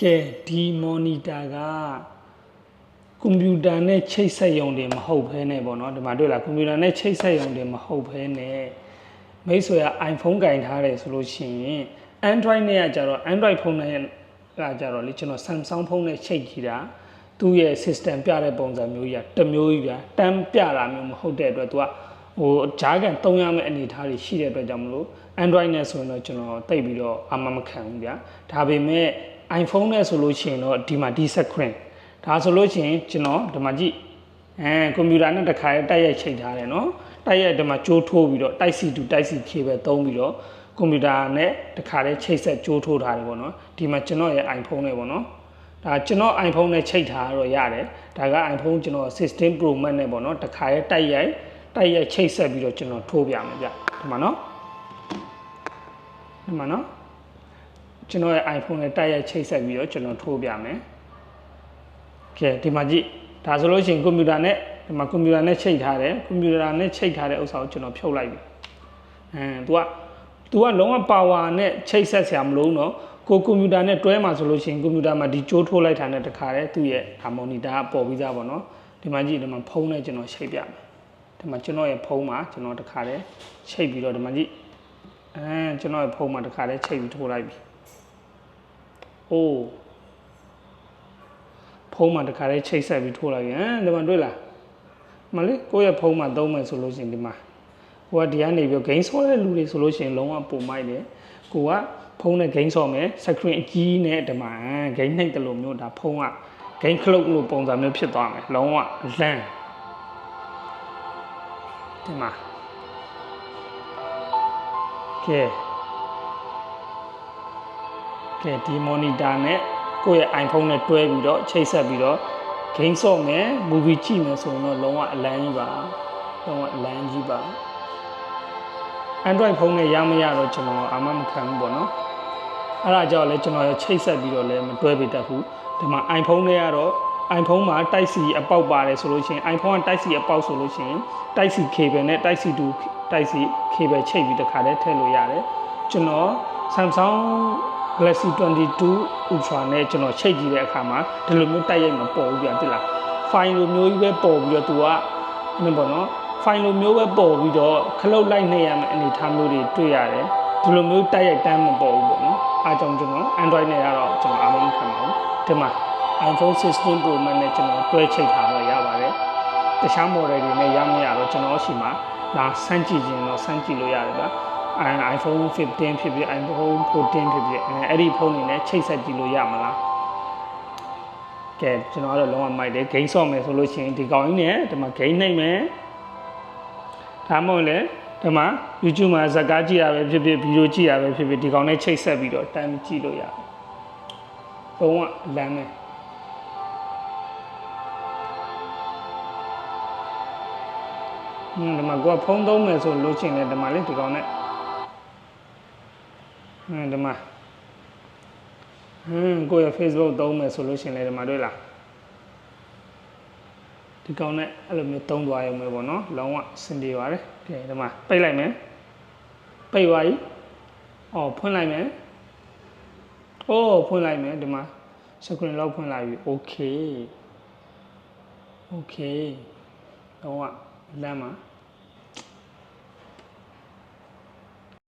ကဲဒီ monitor ကကွန်ပျူတာနဲ့ချိတ်ဆက်ရုံတင်မဟုတ်ဘဲနဲ့ပေါ့နော်ဒီမှာတွေ့လားကွန်ပျူတာနဲ့ချိတ်ဆက်ရုံတင်မဟုတ်ဘဲနဲ့မိတ်ဆွေက iPhone ကင်ထားတယ်ဆိုလို့ရှိရင် Android နဲ့ကကြတော့ Android ဖုန်းနဲ့ကကြတော့လေကျွန်တော် Samsung ဖုန်းနဲ့ချိတ်ကြည့်တာသူ့ရဲ့ system ပြတဲ့ပုံစံမျိုးကြီးကတစ်မျိုးကြီးဗျာတန်းပြတာမျိုးမဟုတ်တဲ့အတွက်သူကဟိုဂျားကန်သုံးရမယ့်အနေအထားတွေရှိတဲ့အတွက်ကြောင့်မလို့ Android နဲ့ဆိုရင်တော့ကျွန်တော်တိတ်ပြီးတော့အမမခံဘူးဗျာဒါပေမဲ့ iPhone နဲ့ဆိုလို့ရှိရင်တော့ဒီမှာဒီ screen ဒါဆိုလို့ရှိရင်ကျွန်တော်ဒီမှာကြည့်အဲကွန်ပျူတာနဲ့တစ်ခါတိုက်ရိုက်ချိန်ထားတယ်နော်တိုက်ရိုက်ဒီမှာကြိုးထိုးပြီးတော့ Type C to Type C cable သုံးပြီးတော့ကွန်ပျူတာနဲ့တစ်ခါလေးချိတ်ဆက်ကြိုးထိုးထားတယ်ပေါ့နော်ဒီမှာကျွန်တော်ရဲ့ iPhone နဲ့ပေါ့နော်ဒါကျွန်တော် iPhone နဲ့ချိတ်ထားတော့ရတယ်ဒါက iPhone ကျွန်တော်16 Pro Max နဲ့ပေါ့နော်တစ်ခါလေးတိုက်ရိုက်တိုက်ရိုက်ချိတ်ဆက်ပြီးတော့ကျွန်တော်ထိုးပြမယ်ဗျဒီမှာနော်ဒီမှာနော် ကျွန်တော်ရဲ့ iPhone နဲ့တိုက်ရိုက်ချိတ်ဆက်ပြီးတော့ကျွန်တော်ထိုးပြမယ်။ကဲဒီမှာကြည့်ဒါဆိုလို့ရှိရင်ကွန်ပျူတာနဲ့ဒီမှာကွန်ပျူတာနဲ့ချိတ်ထားတယ်ကွန်ပျူတာနဲ့ချိတ်ထားတဲ့ဥစ္စာကိုကျွန်တော်ဖြုတ်လိုက်ပြီ။အဲ तू က तू ကလုံးဝပါဝါနဲ့ချိတ်ဆက်ဆရာမလို့တော့ကိုကွန်ပျူတာနဲ့တွဲမှာဆိုလို့ရှိရင်ကွန်ပျူတာမှာဒီကြိုးထိုးလိုက်တာနဲ့တခါတည်းသူ့ရဲ့ဟာမိုနီတာကပေါ်ပြီးသားပေါ့နော်။ဒီမှာကြည့်ဒီမှာဖုန်းနဲ့ကျွန်တော်ချိတ်ပြမယ်။ဒီမှာကျွန်တော်ရဲ့ဖုန်းမှာကျွန်တော်တခါတည်းချိတ်ပြီးတော့ဒီမှာကြည့်အဲကျွန်တော်ရဲ့ဖုန်းမှာတခါတည်းချိတ်ပြီးထိုးလိုက်ပြီ။ အိုးဖုံးမှာတခါလေးချိတ်ဆက်ပြီးထိုးလိုက်ရင်ဒီမှာတွေ့လားမလေးကိုယ့်ရဲ့ဖုံးမှာသုံးမယ်ဆိုလို့ရှိရင်ဒီမှာဟိုကဒီကနေပြီးဂိမ်းဆော့တဲ့လူတွေဆိုလို့ရှိရင်လုံးဝပုံမိုက်တယ်ကိုကဖုံးနဲ့ဂိမ်းဆော့မယ် screen အကြီးနဲ့ဒီမှာဂိမ်းနှိပ်တယ်လို့မျိုးဒါဖုံးကဂိမ်းခလုတ်လို့ပုံစံမျိုးဖြစ်သွားမယ်လုံးဝလန့်ဒီမှာကဲ ကဲဒီ monitor နဲ့ကိုယ့်ရဲ့ iPhone နဲ့တွဲပြီးတော့ချိတ်ဆက်ပြီးတော့ game ဆော့မယ် movie ကြည့်မယ်ဆိုရင်တော့လုံးဝအလန်းကြီးပါလုံးဝအလန်းကြီးပါ Android ဖုန်းနဲ့ရမရတော့ကျွန်တော်အာမမခံဘူးပေါ့နော်အဲ့ဒါကြောင့်လဲကျွန်တော်ရချိတ်ဆက်ပြီးတော့လည်းမတွဲပေးတတ်ဘူးဒီမှာ iPhone နဲ့ကတော့ iPhone မှာ Type C အပေါက်ပါတယ်ဆိုလို့ရှိရင် iPhone က Type C အပေါက်ဆိုလို့ရှိရင် Type C cable နဲ့ Type C to Type C cable ချိတ်ပြီးတခါတည်းထည့်လို့ရတယ်ကျွန်တော် Samsung Galaxy 22 Ultra နဲ့ကျွန်တော်ချိတ်ကြည့်တဲ့အခါမှာဒီလိုမျိုးတိုက်ရိုက်မပေါ်ဘူးပြန်တိလား file လိုမျိုးကြီးပဲပေါ်ပြီးတော့သူကနင်ပေါ့နော် file လိုမျိုးပဲပေါ်ပြီးတော့ခလုတ်လိုက်နေရမယ့်အနေအထားမျိုးတွေတွေ့ရတယ်ဒီလိုမျိုးတိုက်ရိုက်တန်းမပေါ်ဘူးပေါ့နော်အားကြောင့်ကျွန်တော် Android နဲ့ကတော့ကျွန်တော်အားမခံပါဘူးဒီမှာ iPhone 16 Pro Max နဲ့ကျွန်တော်တွဲချိတ်ထားတော့ရပါတယ်တခြား model တွေနဲ့ရမရတော့ကျွန်တော်ရှိမှာဒါစမ်းကြည့်ခြင်းတော့စမ်းကြည့်လို့ရတယ်ဗျာ iPhone 15ဖြစ်ဖြစ် iPhone 14ဖြစ်ဖြစ်အဲ့ဒီဖုန်းတွေနဲ့ချိတ်ဆက်ကြည့်လို့ရမလားကဲကျွန်တော်ကတော့လုံးဝမိုက်တယ်ဂိမ်းဆော့မယ်ဆိုလို့ရှိရင်ဒီကောင်ကြီးနဲ့ဒီမှာဂိမ်းနှိပ်မယ်ဒါမှမဟုတ်လေဒီမှာ YouTube မှာဇာတ်ကားကြည့်ရပဲဖြစ်ဖြစ်ဗီဒီယိုကြည့်ရပဲဖြစ်ဖြစ်ဒီကောင်နဲ့ချိတ်ဆက်ပြီးတော့တန်းကြည့်လို့ရတယ်လုံးဝလမ်းမယ်ဟင်းဒီမှာကိုကဖုန်းသုံးမယ်ဆိုလို့ချင်းလေဒီမှာလေဒီကောင်နဲ့ ဟင်းဒီမှာဟင်းကိုရဲ့ Facebook သုံးမယ်ဆိုလို့ချင်းလေဒီမှာတွေ့လားဒီကောင်နဲ့အဲ့လိုမျိုးသုံးသွားရုံပဲပေါ့နော်လုံးဝစင်ပြေပါတယ်ကဲဒီမှာပိတ်လိုက်မယ်ပိတ်သွားပြီအော်ဖွင့်လိုက်မယ်အိုးဖွင့်လိုက်မယ်ဒီမှာ screen lock ဖွင့်လိုက်ပြီ okay okay လုံးဝလမ်းမှာ